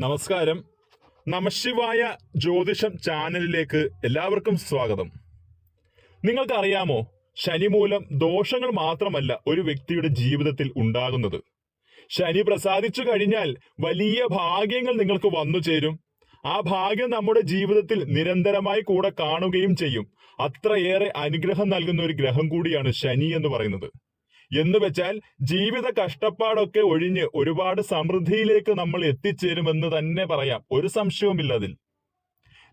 നമസ്കാരം. നമശിവായ ജ്യോതിഷം ചാനലിലേക്ക് എല്ലാവർക്കും സ്വാഗതം. നിങ്ങൾക്കറിയാമോ ശനി മൂലം ദോഷങ്ങൾ മാത്രമല്ല ഒരു വ്യക്തിയുടെ ജീവിതത്തിൽ ഉണ്ടാകുന്നത്. ശനി പ്രസാദിച്ചു കഴിഞ്ഞാൽ വലിയ ഭാഗ്യങ്ങൾ നിങ്ങൾക്ക് വന്നു ചേരും. ആ ഭാഗ്യം നമ്മുടെ ജീവിതത്തിൽ നിരന്തരമായി കൂടെ കാണുകയും ചെയ്യും. അത്രയേറെ അനുഗ്രഹം നൽകുന്ന ഒരു ഗ്രഹം കൂടിയാണ് ശനി എന്ന് പറയുന്നത്. എന്ന് വെച്ചാൽ ജീവിത കഷ്ടപ്പാടൊക്കെ ഒഴിഞ്ഞ് ഒരുപാട് സമൃദ്ധിയിലേക്ക് നമ്മൾ എത്തിച്ചേരുമെന്ന് തന്നെ പറയാം. ഒരു സംശയവുമില്ല അതിൽ.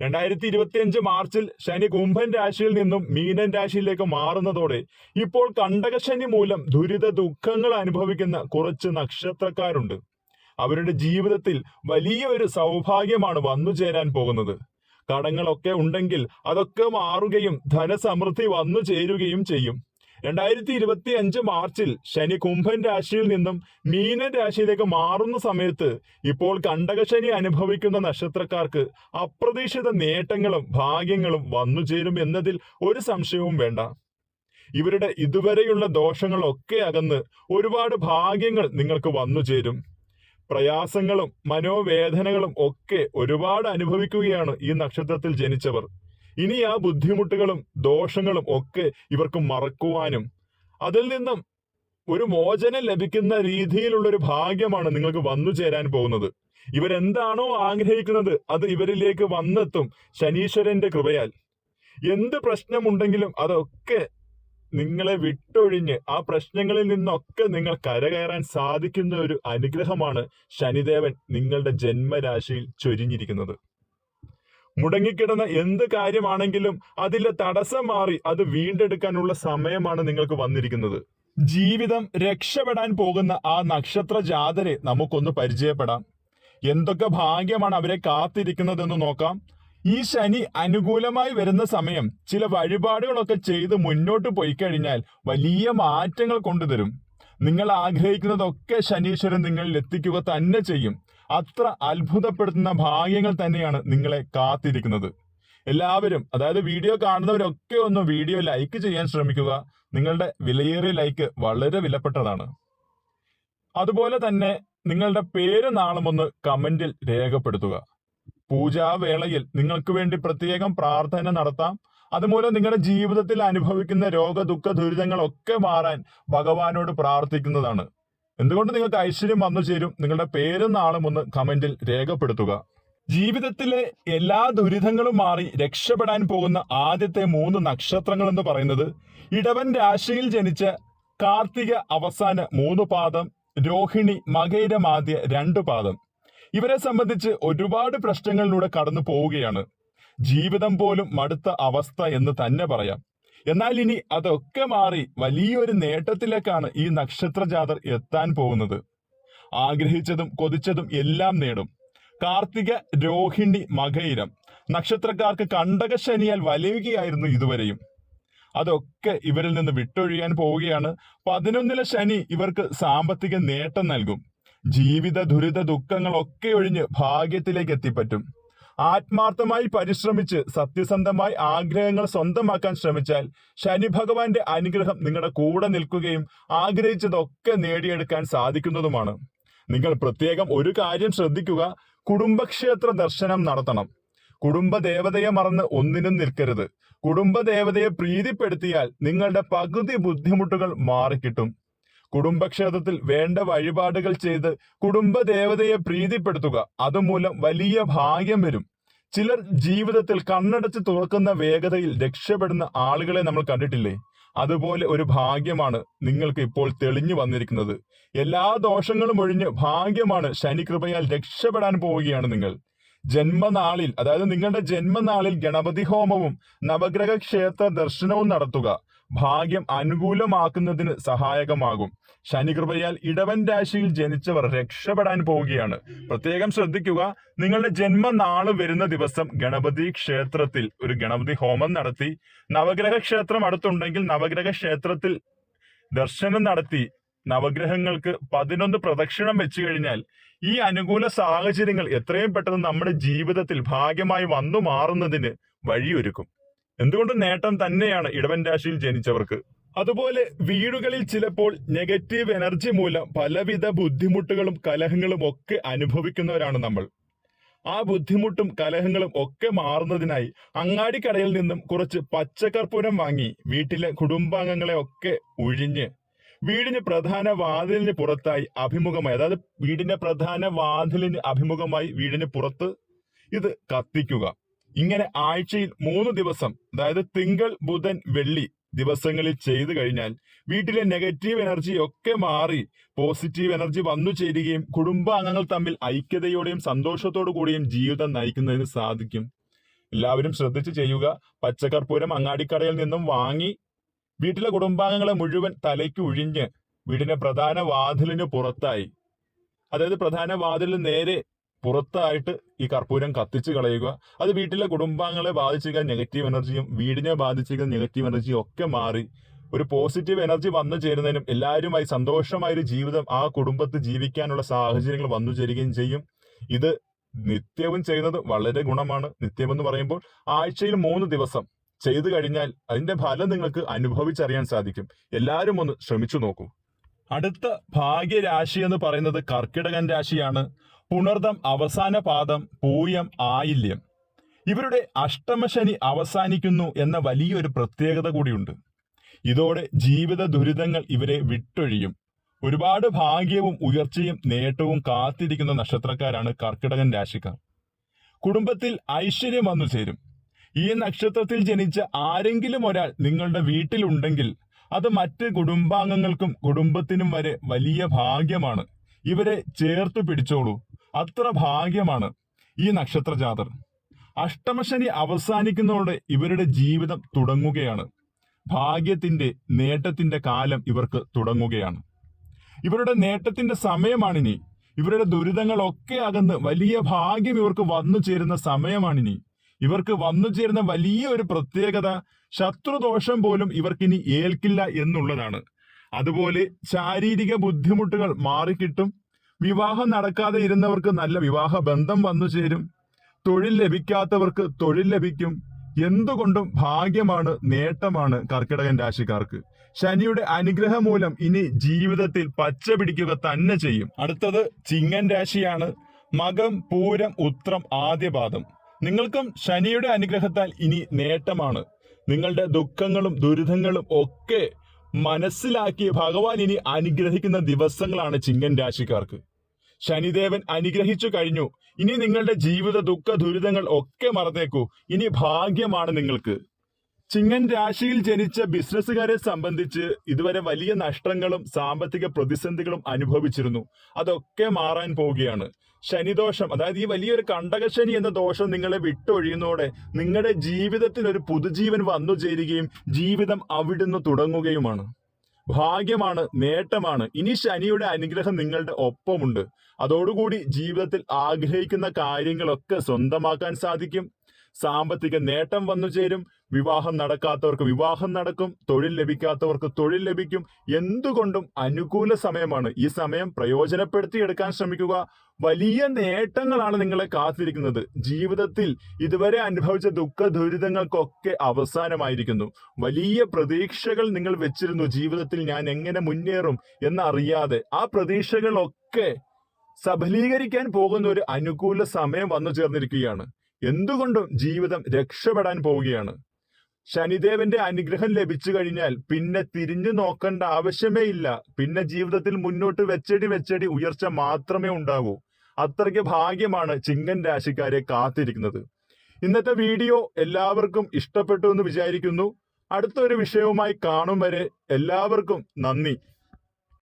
രണ്ടായിരത്തി ഇരുപത്തിയഞ്ച് മാർച്ചിൽ ശനി കുംഭൻ രാശിയിൽ നിന്നും മീനൻ രാശിയിലേക്ക് മാറുന്നതോടെ ഇപ്പോൾ കണ്ടകശനി മൂലം ദുരിത ദുഃഖങ്ങൾ അനുഭവിക്കുന്ന കുറച്ച് നക്ഷത്രക്കാരുണ്ട്. അവരുടെ ജീവിതത്തിൽ വലിയൊരു സൗഭാഗ്യമാണ് വന്നു ചേരാൻ പോകുന്നത്. കടങ്ങളൊക്കെ ഉണ്ടെങ്കിൽ അതൊക്കെ മാറുകയും ധനസമൃദ്ധി വന്നു ചേരുകയും ചെയ്യും. രണ്ടായിരത്തി ഇരുപത്തി അഞ്ച് മാർച്ചിൽ ശനി കുംഭൻ രാശിയിൽ നിന്നും മീനൻ രാശിയിലേക്ക് മാറുന്ന സമയത്ത് ഇപ്പോൾ കണ്ടകശനി അനുഭവിക്കുന്ന നക്ഷത്രക്കാർക്ക് അപ്രതീക്ഷിത നേട്ടങ്ങളും ഭാഗ്യങ്ങളും വന്നു ചേരും എന്നതിൽ ഒരു സംശയവും വേണ്ട. ഇവരുടെ ഇതുവരെയുള്ള ദോഷങ്ങളൊക്കെ അകന്ന് ഒരുപാട് ഭാഗ്യങ്ങൾ നിങ്ങൾക്ക് വന്നു ചേരും. പ്രയാസങ്ങളും മനോവേദനകളും ഒക്കെ ഒരുപാട് അനുഭവിക്കുകയാണ് ഈ നക്ഷത്രത്തിൽ ജനിച്ചവർ. ഇനി ആ ബുദ്ധിമുട്ടുകളും ദോഷങ്ങളും ഒക്കെ ഇവർക്ക് മറക്കുവാനും അതിൽ നിന്നും ഒരു മോചനം ലഭിക്കുന്ന രീതിയിലുള്ള ഒരു ഭാഗ്യമാണ് നിങ്ങൾക്ക് വന്നു ചേരാൻ പോകുന്നത്. ഇവരെന്താണോ ആഗ്രഹിക്കുന്നത് അത് ഇവരിലേക്ക് വന്നെത്തും ശനീശ്വരന്റെ കൃപയാൽ. എന്ത് പ്രശ്നമുണ്ടെങ്കിലും അതൊക്കെ നിങ്ങളെ വിട്ടൊഴിഞ്ഞ് ആ പ്രശ്നങ്ങളിൽ നിന്നൊക്കെ നിങ്ങൾ കരകയറാൻ സാധിക്കുന്ന ഒരു അനുഗ്രഹമാണ് ശനിദേവൻ നിങ്ങളുടെ ജന്മരാശിയിൽ ചൊരിഞ്ഞിരിക്കുന്നത്. മുടങ്ങിക്കിടന്ന എന്ത് കാര്യമാണെങ്കിലും അതിലെ തടസ്സം മാറി അത് വീണ്ടെടുക്കാനുള്ള സമയമാണ് നിങ്ങൾക്ക് വന്നിരിക്കുന്നത്. ജീവിതം രക്ഷപ്പെടാൻ പോകുന്ന ആ നക്ഷത്ര ജാതരെ നമുക്കൊന്ന് പരിചയപ്പെടാം. എന്തൊക്കെ ഭാഗ്യമാണ് അവരെ കാത്തിരിക്കുന്നതെന്ന് നോക്കാം. ഈ ശനി അനുകൂലമായി വരുന്ന സമയം ചില വഴിപാടുകളൊക്കെ ചെയ്ത് മുന്നോട്ട് പോയി കഴിഞ്ഞാൽ വലിയ മാറ്റങ്ങൾ കൊണ്ടുതരും. നിങ്ങൾ ആഗ്രഹിക്കുന്നതൊക്കെ ശനീശ്വരൻ നിങ്ങളിൽ എത്തിക്കുക തന്നെ ചെയ്യും. അത്ര അത്ഭുതപ്പെടുത്തുന്ന ഭാഗ്യങ്ങൾ തന്നെയാണ് നിങ്ങളെ കാത്തിരിക്കുന്നത്. എല്ലാവരും അതായത് വീഡിയോ കാണുന്നവരൊക്കെ ഒന്ന് വീഡിയോ ലൈക്ക് ചെയ്യാൻ ശ്രമിക്കുക. നിങ്ങളുടെ വിലയേറിയ ലൈക്ക് വളരെ വിലപ്പെട്ടതാണ്. അതുപോലെ തന്നെ നിങ്ങളുടെ പേര് നാളും ഒന്ന് കമന്റിൽ രേഖപ്പെടുത്തുക. പൂജാവേളയിൽ നിങ്ങൾക്ക് വേണ്ടി പ്രത്യേകം പ്രാർത്ഥന നടത്താം. അതുമൂലം നിങ്ങളുടെ ജീവിതത്തിൽ അനുഭവിക്കുന്ന രോഗ ദുഃഖ ദുരിതങ്ങളൊക്കെ മാറാൻ ഭഗവാനോട് പ്രാർത്ഥിക്കുന്നതാണ്. എന്തുകൊണ്ട് നിങ്ങൾക്ക് ഐശ്വര്യം വന്നു ചേരും? നിങ്ങളുടെ പേര് നാളും ഒന്ന് കമന്റിൽ രേഖപ്പെടുത്തുക. ജീവിതത്തിലെ എല്ലാ ദുരിതങ്ങളും മാറി രക്ഷപ്പെടാൻ പോകുന്ന ആദ്യത്തെ മൂന്ന് നക്ഷത്രങ്ങൾ എന്ന് പറയുന്നത് ഇടവൻ രാശിയിൽ ജനിച്ച കാർത്തിക അവസാന മൂന്ന് പാദം രോഹിണി മകൈരമാദ്യ രണ്ട് പാദം. ഇവരെ സംബന്ധിച്ച് ഒരുപാട് പ്രശ്നങ്ങളിലൂടെ കടന്നു പോവുകയാണ്. ജീവിതം പോലും മടുത്ത അവസ്ഥ എന്ന് തന്നെ പറയാം. എന്നാൽ ഇനി അതൊക്കെ മാറി വലിയൊരു നേട്ടത്തിലേക്കാണ് ഈ നക്ഷത്ര ജാതർ എത്താൻ പോകുന്നത്. ആഗ്രഹിച്ചതും കൊതിച്ചതും എല്ലാം നേടും. കാർത്തിക രോഹിണി മകയിരം. നക്ഷത്രക്കാർക്ക് കണ്ടക ശനിയാൽ വലയുകയായിരുന്നു ഇതുവരെയും. അതൊക്കെ ഇവരിൽ നിന്ന് വിട്ടൊഴിയാൻ പോവുകയാണ്. പതിനൊന്നിലെ ശനി ഇവർക്ക് സാമ്പത്തിക നേട്ടം നൽകും. ജീവിത ദുരിത ദുഃഖങ്ങളൊക്കെ ഒഴിഞ്ഞ് ഭാഗ്യത്തിലേക്ക് എത്തിപ്പറ്റും. ആത്മാർത്ഥമായി പരിശ്രമിച്ച് സത്യസന്ധമായി ആഗ്രഹങ്ങൾ സ്വന്തമാക്കാൻ ശ്രമിച്ചാൽ ശനി ഭഗവാന്റെ അനുഗ്രഹം നിങ്ങളുടെ കൂടെ നിൽക്കുകയും ആഗ്രഹിച്ചതൊക്കെ നേടിയെടുക്കാൻ സാധിക്കുന്നതുമാണ്. നിങ്ങൾ പ്രത്യേകം ഒരു കാര്യം ശ്രദ്ധിക്കുക. കുടുംബക്ഷേത്ര ദർശനം നടത്തണം. കുടുംബ ദേവതയെ മറന്ന് ഒന്നിനും നിൽക്കരുത്. കുടുംബ ദേവതയെ പ്രീതിപ്പെടുത്തിയാൽ നിങ്ങളുടെ പകുതി ബുദ്ധിമുട്ടുകൾ മാറിക്കിട്ടും. കുടുംബക്ഷേത്രത്തിൽ വേണ്ട വഴിപാടുകൾ ചെയ്ത് കുടുംബ ദേവതയെ പ്രീതിപ്പെടുത്തുക. അതുമൂലം വലിയ ഭാഗ്യം വരും. ചിലർ ജീവിതത്തിൽ കണ്ണടച്ച് തുറക്കുന്ന വേഗതയിൽ രക്ഷപ്പെടുന്ന ആളുകളെ നമ്മൾ കണ്ടിട്ടില്ലേ? അതുപോലെ ഒരു ഭാഗ്യമാണ് നിങ്ങൾക്ക് ഇപ്പോൾ തെളിഞ്ഞു വന്നിരിക്കുന്നത്. എല്ലാ ദോഷങ്ങളും ഒഴിഞ്ഞ് ഭാഗ്യമാണ് ശനികൃപയാൽ രക്ഷപ്പെടാൻ പോവുകയാണ് നിങ്ങൾ. ജന്മനാളിൽ അതായത് നിങ്ങളുടെ ജന്മനാളിൽ ഗണപതി ഹോമവും നവഗ്രഹ ക്ഷേത്ര ദർശനവും നടത്തുക. ഭാഗ്യം അനുകൂലമാക്കുന്നതിന് സഹായകമാകും. ശനി കൃപയാൽ ഇടവൻ രാശിയിൽ ജനിച്ചവർ രക്ഷപ്പെടാൻ പോവുകയാണ്. പ്രത്യേകം ശ്രദ്ധിക്കുക നിങ്ങളുടെ ജന്മനാൾ വരുന്ന ദിവസം ഗണപതി ക്ഷേത്രത്തിൽ ഒരു ഗണപതി ഹോമം നടത്തി നവഗ്രഹ ക്ഷേത്രം അടുത്തുണ്ടെങ്കിൽ നവഗ്രഹ ക്ഷേത്രത്തിൽ ദർശനം നടത്തി നവഗ്രഹങ്ങൾക്ക് പതിനൊന്ന് പ്രദക്ഷിണം വെച്ചു കഴിഞ്ഞാൽ ഈ അനുകൂല സാഹചര്യങ്ങൾ എത്രയും പെട്ടെന്ന് നമ്മുടെ ജീവിതത്തിൽ ഭാഗ്യമായി വന്നു മാറുന്നതിന് വഴിയൊരുക്കും. എന്തുകൊണ്ട് നേട്ടം തന്നെയാണ് ഇടവൻ രാശിയിൽ ജനിച്ചവർക്ക്? അതുപോലെ വീടുകളിൽ ചിലപ്പോൾ നെഗറ്റീവ് എനർജി മൂലം പലവിധ ബുദ്ധിമുട്ടുകളും കലഹങ്ങളും ഒക്കെ അനുഭവിക്കുന്നവരാണ് നമ്മൾ. ആ ബുദ്ധിമുട്ടും കലഹങ്ങളും ഒക്കെ മാറുന്നതിനായി അങ്ങാടിക്കടയിൽ നിന്നും കുറച്ച് പച്ചക്കർപ്പൂരം വാങ്ങി വീട്ടിലെ കുടുംബാംഗങ്ങളെ ഒക്കെ ഒഴിഞ്ഞ് വീടിന് പ്രധാന വാതിലിന് പുറത്തായി അഭിമുഖമായി അതായത് വീടിന്റെ പ്രധാന വാതിലിന് അഭിമുഖമായി വീടിന് പുറത്ത് ഇത് കത്തിക്കുക. ഇങ്ങനെ ആഴ്ചയിൽ മൂന്ന് ദിവസം അതായത് തിങ്കൾ ബുധൻ വെള്ളി ദിവസങ്ങളിൽ ചെയ്തു കഴിഞ്ഞാൽ വീട്ടിലെ നെഗറ്റീവ് എനർജി ഒക്കെ മാറി പോസിറ്റീവ് എനർജി വന്നു ചേരുകയും കുടുംബാംഗങ്ങൾ തമ്മിൽ ഐക്യതയോടെയും സന്തോഷത്തോടു കൂടിയും ജീവിതം നയിക്കുന്നതിന് സാധിക്കും. എല്ലാവരും ശ്രദ്ധിച്ചു ചെയ്യുക. പച്ചക്കർപ്പൂരം അങ്ങാടിക്കടയിൽ നിന്നും വാങ്ങി വീട്ടിലെ കുടുംബാംഗങ്ങളെ മുഴുവൻ തലയ്ക്ക് ഒഴിഞ്ഞ് വീടിന്റെ പ്രധാന വാതിലിന് പുറത്തായി. അതായത് പ്രധാന വാതിലിന് നേരെ പുറത്തായിട്ട് ഈ കർപ്പൂരം കത്തിച്ചു കളയുക. അത് വീട്ടിലെ കുടുംബാംഗങ്ങളെ ബാധിച്ചിരിക്കുന്ന നെഗറ്റീവ് എനർജിയും വീടിനെ ബാധിച്ചിരിക്കുന്ന നെഗറ്റീവ് എനർജിയും ഒക്കെ മാറി ഒരു പോസിറ്റീവ് എനർജി വന്നു ചേരുന്നതിനും എല്ലാവരുമായി സന്തോഷമായ ഒരു ജീവിതം ആ കുടുംബത്തിൽ ജീവിക്കാനുള്ള സാഹചര്യങ്ങൾ വന്നു ചേരുകയും ചെയ്യും. ഇത് നിത്യവും ചെയ്യുന്നത് വളരെ ഗുണമാണ്. നിത്യം എന്ന് പറയുമ്പോൾ ആഴ്ചയിൽ മൂന്ന് ദിവസം ചെയ്തു കഴിഞ്ഞാൽ അതിന്റെ ഫലം നിങ്ങൾക്ക് അനുഭവിച്ചറിയാൻ സാധിക്കും. എല്ലാവരും ഒന്ന് ശ്രമിച്ചു നോക്കൂ. അടുത്ത ഭാഗ്യരാശി എന്ന് പറയുന്നത് കർക്കിടകൻ രാശിയാണ്. പുണർദം അവസാന പാദം പൂയം ആയില്യം. ഇവരുടെ അഷ്ടമശനി അവസാനിക്കുന്നു എന്ന വലിയൊരു പ്രത്യേകത കൂടിയുണ്ട്. ഇതോടെ ജീവിത ദുരിതങ്ങൾ ഇവരെ വിട്ടൊഴിയും. ഒരുപാട് ഭാഗ്യവും ഉയർച്ചയും നേട്ടവും കാത്തിരിക്കുന്ന നക്ഷത്രക്കാരാണ് കർക്കിടകൻ രാശിക്കാർ. കുടുംബത്തിൽ ഐശ്വര്യം വന്നു ചേരും. ഈ നക്ഷത്രത്തിൽ ജനിച്ച ആരെങ്കിലും ഒരാൾ നിങ്ങളുടെ വീട്ടിലുണ്ടെങ്കിൽ അത് മറ്റ് കുടുംബാംഗങ്ങൾക്കും കുടുംബത്തിനും വരെ വലിയ ഭാഗ്യമാണ്. ഇവരെ ചേർത്ത് പിടിച്ചോളൂ. അത്ര ഭാഗ്യമാണ് ഈ നക്ഷത്ര ജാതർ. അഷ്ടമശനി അവസാനിക്കുന്നതോടെ ഇവരുടെ ജീവിതം തുടങ്ങുകയാണ്. ഭാഗ്യത്തിന്റെ നേട്ടത്തിന്റെ കാലം ഇവർക്ക് തുടങ്ങുകയാണ്. ഇവരുടെ നേട്ടത്തിന്റെ സമയമാണിനി. ഇവരുടെ ദുരിതങ്ങളൊക്കെ അകന്ന് വലിയ ഭാഗ്യം ഇവർക്ക് വന്നു ചേരുന്ന സമയമാണിനി. ഇവർക്ക് വന്നു ചേരുന്ന വലിയ ഒരു പ്രത്യേകത ശത്രുദോഷം പോലും ഇവർക്കിനി ഏൽക്കില്ല എന്നുള്ളതാണ്. അതുപോലെ ശാരീരിക ബുദ്ധിമുട്ടുകൾ മാറിക്കിട്ടും വിവാഹം നടക്കാതെ ഇരുന്നവർക്ക് നല്ല വിവാഹ ബന്ധം വന്നു ചേരും. തൊഴിൽ ലഭിക്കാത്തവർക്ക് തൊഴിൽ ലഭിക്കും. എന്തുകൊണ്ടും ഭാഗ്യമാണ് നേട്ടമാണ് കർക്കിടകൻ രാശിക്കാർക്ക്. ശനിയുടെ അനുഗ്രഹം മൂലം ഇനി ജീവിതത്തിൽ പച്ച പിടിക്കുക തന്നെ ചെയ്യും. അടുത്തത് ചിങ്ങൻ രാശിയാണ്. മകം പൂരം ഉത്രം ആദ്യപാദം. നിങ്ങൾക്കും ശനിയുടെ അനുഗ്രഹത്താൽ ഇനി നേട്ടമാണ്. നിങ്ങളുടെ ദുഃഖങ്ങളും ദുരിതങ്ങളും ഒക്കെ മനസ്സിലാക്കി ഭഗവാൻ ഇനി അനുഗ്രഹിക്കുന്ന ദിവസങ്ങളാണ് ചിങ്ങൻ രാശിക്കാർക്ക്. ശനിദേവൻ അനുഗ്രഹിച്ചു കഴിഞ്ഞു. ഇനി നിങ്ങളുടെ ജീവിത ദുഃഖ ദുരിതങ്ങൾ ഒക്കെ മറന്നേക്കൂ. ഇനി ഭാഗ്യമാണ് നിങ്ങൾക്ക്. ചിങ്ങൻ രാശിയിൽ ജനിച്ച ബിസിനസ്സുകാരെ സംബന്ധിച്ച് ഇതുവരെ വലിയ നഷ്ടങ്ങളും സാമ്പത്തിക പ്രതിസന്ധികളും അനുഭവിച്ചിരുന്നു. അതൊക്കെ മാറാൻ പോവുകയാണ്. ശനിദോഷം അതായത് ഈ വലിയൊരു കണ്ടകശനി എന്ന ദോഷം നിങ്ങളെ വിട്ടൊഴിയുന്നതോടെ നിങ്ങളുടെ ജീവിതത്തിൽ ഒരു പുതുജീവൻ വന്നു ചേരുകയും ജീവിതം അവിടുന്ന് തുടങ്ങുകയുമാണ്. ഭാഗ്യമാണ് നേട്ടമാണ്. ഇനി ശനിയുടെ അനുഗ്രഹം നിങ്ങളുടെ ഒപ്പമുണ്ട്. അതോടുകൂടി ജീവിതത്തിൽ ആഗ്രഹിക്കുന്ന കാര്യങ്ങളൊക്കെ സ്വന്തമാക്കാൻ സാധിക്കും. സാമ്പത്തിക നേട്ടം വന്നു ചേരും. വിവാഹം നടക്കാത്തവർക്ക് വിവാഹം നടക്കും. തൊഴിൽ ലഭിക്കാത്തവർക്ക് തൊഴിൽ ലഭിക്കും. എന്തുകൊണ്ടും അനുകൂല സമയമാണ്. ഈ സമയം പ്രയോജനപ്പെടുത്തിയെടുക്കാൻ ശ്രമിക്കുക. വലിയ നേട്ടങ്ങളാണ് നിങ്ങളെ കാത്തിരിക്കുന്നത്. ജീവിതത്തിൽ ഇതുവരെ അനുഭവിച്ച ദുഃഖ ദുരിതങ്ങൾക്കൊക്കെ അവസാനമായിരിക്കുന്നു. വലിയ പ്രതീക്ഷകൾ നിങ്ങൾ വെച്ചിരുന്നു. ജീവിതത്തിൽ ഞാൻ എങ്ങനെ മുന്നേറും എന്നറിയാതെ ആ പ്രതീക്ഷകളൊക്കെ സഫലീകരിക്കാൻ പോകുന്ന ഒരു അനുകൂല സമയം വന്നു ചേർന്നിരിക്കുകയാണ്. എന്തുകൊണ്ടും ജീവിതം രക്ഷപ്പെടാൻ പോവുകയാണ്. ശനിദേവന്റെ അനുഗ്രഹം ലഭിച്ചു കഴിഞ്ഞാൽ പിന്നെ തിരിഞ്ഞു നോക്കേണ്ട ആവശ്യമേ ഇല്ല. പിന്നെ ജീവിതത്തിൽ മുന്നോട്ട് വെച്ചടി വെച്ചടി ഉയർച്ച മാത്രമേ ഉണ്ടാകൂ അത്രയ്ക്ക് ഭാഗ്യമാണ് ചിങ്ങൻ രാശിക്കാരെ കാത്തിരിക്കുന്നത്. ഇന്നത്തെ വീഡിയോ എല്ലാവർക്കും ഇഷ്ടപ്പെട്ടു എന്ന് വിചാരിക്കുന്നു. അടുത്തൊരു വിഷയവുമായി കാണും വരെ എല്ലാവർക്കും നന്ദി.